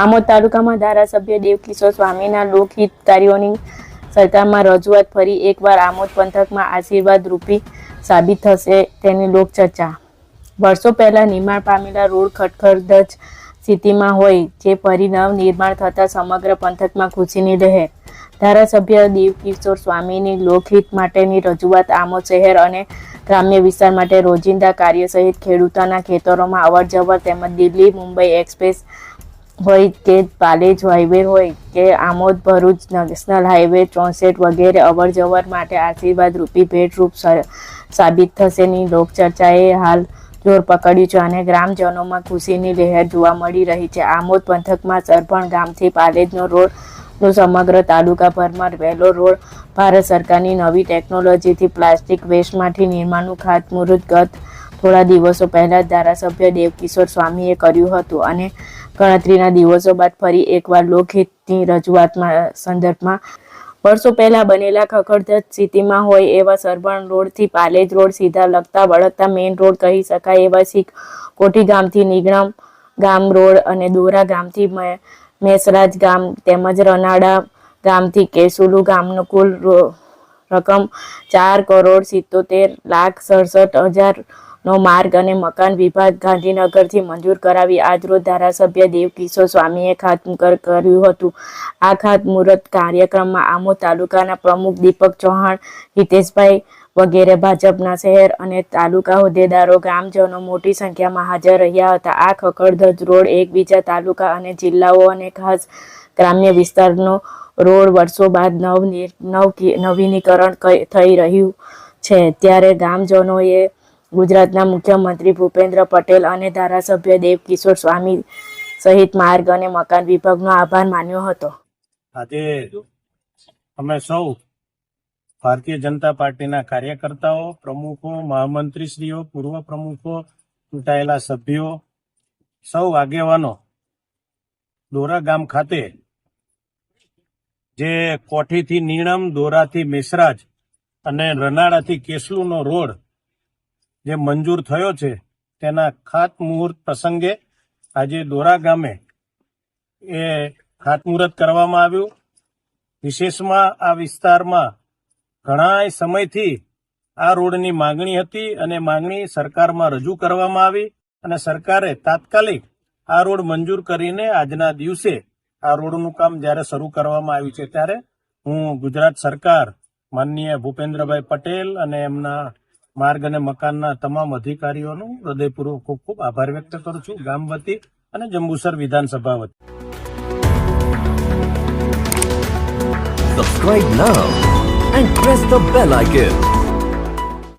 આમોદ તાલુકામાં ધારાસભ્ય દેવકિશોર સ્વામીના લોકહિતકારીઓની સરકારમાં રજૂઆત ફરી એકવાર આમોદ પંથકમાં આશીર્વાદ રૂપી સાબિત થશે તેની લોકચર્ચા. વર્ષો પહેલા નિર્માણ પામેલા રોડ ખટખડ સ્થિતિમાં હોય જે ફરી નિર્માણ થતા સમગ્ર પંથકમાં ખુશીની લહેર ધારાસભ્ય દેવકિશોર સ્વામીની લોકહિત માટેની રજૂઆત આમોદ શહેર અને ગ્રામ્ય વિસ્તાર માટે રોજિંદા કાર્ય સહિત ખેડૂતોના ખેતરોમાં અવરજવર તેમજ દિલ્હી મુંબઈ એક્સપ્રેસ હોય કે પાલેજ હાઈવે હોય કે આમોદ, ભરૂચ નેશનલ હાઈવે ચોસઠ વગેરે અવરજવર માટે આશીર્વાદ રૂપી ભેટરૂપ સાબિત થશેની લોકચર્ચાએ હાલ જોર પકડ્યું છે અને ગ્રામજનોમાં ખુશીની લહેર જોવા મળી રહી છે. આમોદ પંથકમાં સરપણ ગામથી પાલેજનો રોડ સમગ્ર તાલુકાભરમાં વહેલો રોડ ભારત સરકારની નવી ટેકનોલોજીથી પ્લાસ્ટિક વેસ્ટમાંથી નિર્માણનું ખાતમુહૂર્ત ગત થોડા દિવસો પહેલા ધારાસભ્ય દેવકિશોર સ્વામીએ કર્યું હતું અને ગણતરીના દિવસો બાદ ફરી એકવાર લોકહિતની રજૂઆતમાં સંદર્ભમાં. વર્ષો પહેલા બનેલા ખખડધજ સ્થિતિમાં હોય એવા સરબણ રોડથી પાલેજ રોડ સીધા લગતા વળગતા મેઇન રોડ કહી શકાય એવા શીખ કોઠી ગામથી નિગણમ ગામ રોડ અને દોરા ગામથી મેસરાજ ગામ તેમજ રનાડા ગામથી કેસુલુ ગામનો કુલ રકમ ચાર કરોડ સિત્તોતેર લાખ સડસઠ હજાર નો માર્ગ અને મકાન વિભાગ ગાંધીનગરથી મંજૂર કરાવી આજરોજ ધારાસભ્ય દેવકિશોર સ્વામીએ ખાતમુહૂર્ત કર્યું હતું. આ ખાતમુહૂર્ત કાર્યક્રમમાં આમો તાલુકાના પ્રમુખ દીપક ચૌહાણ, હિતેશભાઈ વગેરે ભાજપના શહેર અને તાલુકા હોદ્દેદારો ગ્રામજનો મોટી સંખ્યામાં હાજર રહ્યા હતા. આ ખકડધજ રોડ એકબીજા તાલુકા અને જિલ્લાઓ અને ખાસ ગ્રામ્ય વિસ્તારનો રોડ વર્ષો બાદ નવ નિર- નવ નવીનીકરણ થઈ રહ્યું છે. ત્યારે ગામજનોએ ગુજરાતના મુખ્યમંત્રી ભૂપેન્દ્ર પટેલ અને ધારાસભ્ય દેવકિશોર સ્વામી સહિત માર્ગ અને મકાન વિભાગનો આભાર માન્યો હતો. આજે અમે સૌ ભારતીય જનતા પાર્ટીના કાર્યકર્તાઓ, પ્રમુખો, મહામંત્રીશ્રીઓ, પૂર્વ પ્રમુખો, ચૂંટાયેલા સભ્યો, સૌ આગેવાનો દોરા ગામ ખાતે જે કોઠીથી નીણમ, દોરાથી મેસરાજ અને રનાળાથી કેસલુનો રોડ જે મંજૂર થયો છે, તેના ખાતમુહૂર્ત પ્રસંગે આજે દોરા ગામે એ ખાતમુહૂર્ત કરવામાં આવ્યું. વિશેષમાં આ વિસ્તારમાં ઘણા સમયથી આ રોડની માંગણી હતી અને માંગણી સરકારમાં રજૂ કરવામાં આવી અને સરકારે તાત્કાલિક આ રોડ મંજૂર કરીને આજના દિવસે આ રોડનું કામ જ્યારે શરૂ કરવામાં આવ્યું છે ત્યારે હું ગુજરાત સરકાર માનનીય ભૂપેન્દ્રભાઈ પટેલ અને એમના માર્ગ અને મકાનના તમામ અધિકારીઓનું હૃદયપૂર્વક ખૂબ ખૂબ આભાર વ્યક્ત કરું છું ગામ વતી અને જંબુસર વિધાનસભા વતી Subscribe now and press the bell icon.